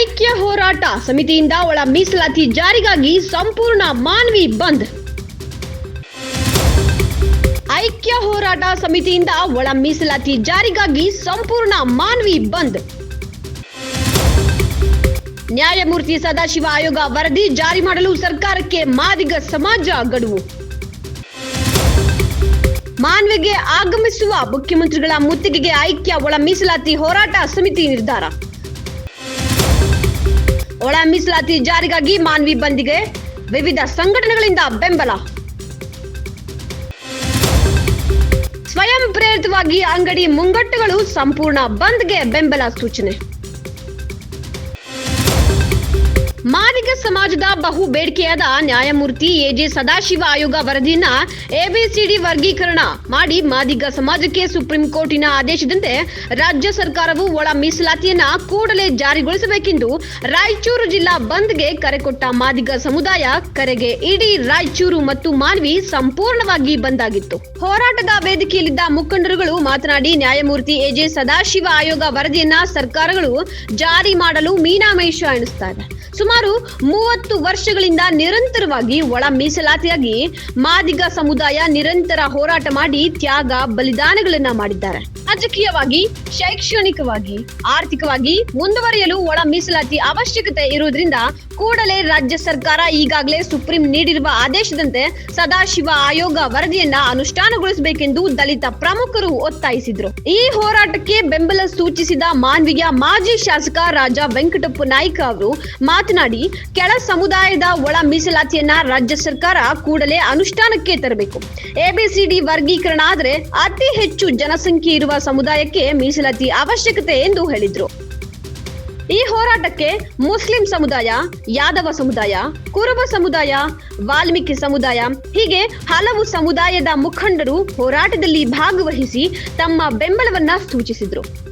ಐಕ್ಯ ಹೋರಾಟ ಸಮಿತಿಯಿಂದ ಒಳ ಮೀಸಲಾತಿ ಜಾರಿಗಾಗಿ ಸಂಪೂರ್ಣ ಮಾನವಿ ಬಂದ್. ಐಕ್ಯ ಹೋರಾಟ ಸಮಿತಿಯಿಂದ ಒಳ ಮೀಸಲಾತಿ ಜಾರಿಗಾಗಿ ಸಂಪೂರ್ಣ ಮಾನವಿ ಬಂದ್. ನ್ಯಾಯಮೂರ್ತಿ ಸದಾಶಿವ ಆಯೋಗ ವರದಿ ಜಾರಿ ಮಾಡಲು ಸರ್ಕಾರಕ್ಕೆ ಮಾದಿಗ ಸಮಾಜ ಗಡುವು. ಮಾನ್ವಿಗೆ ಆಗಮಿಸುವ ಮುಖ್ಯಮಂತ್ರಿಗಳ ಮುತ್ತಿಗೆಗೆ ಐಕ್ಯ ಒಳ ಮೀಸಲಾತಿ ಹೋರಾಟ ಸಮಿತಿ ನಿರ್ಧಾರ. ಒಳ ಮೀಸಲಾತಿ ಜಾರಿಗಾಗಿ ಮಾನ್ವಿ ಬಂದಿಗೆ ವಿವಿಧ ಸಂಘಟನೆಗಳಿಂದ ಬೆಂಬಲ. ಸ್ವಯಂ ಪ್ರೇರಿತವಾಗಿ ಅಂಗಡಿ ಮುಂಗಟ್ಟುಗಳು ಸಂಪೂರ್ಣ ಬಂದ್ಗೆ ಬೆಂಬಲ ಸೂಚನೆ. ಸಮಾಜದ ಬಹು ಬೇಡಿಕೆಯಾದ ನ್ಯಾಯಮೂರ್ತಿ ಎಜೆ ಸದಾಶಿವ ಆಯೋಗ ವರದಿಯನ್ನ ಎಬಿಸಿಡಿ ವರ್ಗೀಕರಣ ಮಾಡಿ ಮಾದಿಗ ಸಮಾಜಕ್ಕೆ ಸುಪ್ರೀಂ ಕೋರ್ಟಿನ ಆದೇಶದಂತೆ ರಾಜ್ಯ ಸರ್ಕಾರವು ಒಳ ಮೀಸಲಾತಿಯನ್ನ ಕೂಡಲೇ ಜಾರಿಗೊಳಿಸಬೇಕೆಂದು ರಾಯಚೂರು ಜಿಲ್ಲಾ ಬಂದ್ಗೆ ಕರೆ ಕೊಟ್ಟ ಮಾದಿಗ ಸಮುದಾಯ ಕರೆಗೆ ಇಡೀ ರಾಯಚೂರು ಮತ್ತು ಮಾನ್ವಿ ಸಂಪೂರ್ಣವಾಗಿ ಬಂದಾಗಿತ್ತು. ಹೋರಾಟದ ವೇದಿಕೆಯಲ್ಲಿದ್ದ ಮುಖಂಡರುಗಳು ಮಾತನಾಡಿ ನ್ಯಾಯಮೂರ್ತಿ ಎಜೆ ಸದಾಶಿವ ಆಯೋಗ ವರದಿಯನ್ನ ಸರ್ಕಾರಗಳು ಜಾರಿ ಮಾಡಲು ಮೀನಾಮೇಷ ಎಣಿಸ್ತಾರೆ ಸುಮಾರು ಮೂವತ್ತು ವರ್ಷಗಳಿಂದ ನಿರಂತರವಾಗಿ ಒಳ ಮೀಸಲಾತಿಯಾಗಿ ಮಾದಿಗ ಸಮುದಾಯ ನಿರಂತರ ಹೋರಾಟ ಮಾಡಿ ತ್ಯಾಗ ಬಲಿದಾನಗಳನ್ನ ಮಾಡಿದ್ದಾರೆ. ರಾಜಕೀಯವಾಗಿ, ಶೈಕ್ಷಣಿಕವಾಗಿ, ಆರ್ಥಿಕವಾಗಿ ಮುಂದುವರಿಯಲು ಒಳ ಮೀಸಲಾತಿ ಅವಶ್ಯಕತೆ ಇರುವುದರಿಂದ ಕೂಡಲೇ ರಾಜ್ಯ ಸರ್ಕಾರ ಈಗಾಗಲೇ ಸುಪ್ರೀಂ ನೀಡಿರುವ ಆದೇಶದಂತೆ ಸದಾಶಿವ ಆಯೋಗ ವರದಿಯನ್ನ ಅನುಷ್ಠಾನಗೊಳಿಸಬೇಕೆಂದು ದಲಿತ ಪ್ರಮುಖರು ಒತ್ತಾಯಿಸಿದ್ರು. ಈ ಹೋರಾಟಕ್ಕೆ ಬೆಂಬಲ ಸೂಚಿಸಿದ ಮಾನ್ವಿಯ ಮಾಜಿ ಶಾಸಕ ರಾಜ ವೆಂಕಟಪ್ಪ ನಾಯ್ಕ ಅವರು ಮಾತನಾಡಿ, ಕೆಳ ಸಮುದಾಯದ ಒಳ ಮೀಸಲಾತಿಯನ್ನ ರಾಜ್ಯ ಸರ್ಕಾರ ಕೂಡಲೇ ಅನುಷ್ಠಾನಕ್ಕೆ ತರಬೇಕು. ಎಬಿಸಿಡಿ ವರ್ಗೀಕರಣ ಆದ್ರೆ ಅತಿ ಹೆಚ್ಚು ಜನಸಂಖ್ಯೆ ಇರುವ ಸಮುದಾಯಕ್ಕೆ ಮೀಸಲಾತಿ ಅವಶ್ಯಕತೆ ಎಂದು ಹೇಳಿದ್ರು. ಈ ಹೋರಾಟಕ್ಕೆ ಮುಸ್ಲಿಂ ಸಮುದಾಯ, ಯಾದವ ಸಮುದಾಯ, ಕುರುಬ ಸಮುದಾಯ, ವಾಲ್ಮೀಕಿ ಸಮುದಾಯ ಹೀಗೆ ಹಲವು ಸಮುದಾಯದ ಮುಖಂಡರು ಹೋರಾಟದಲ್ಲಿ ಭಾಗವಹಿಸಿ ತಮ್ಮ ಬೆಂಬಲವನ್ನ ಸೂಚಿಸಿದ್ರು.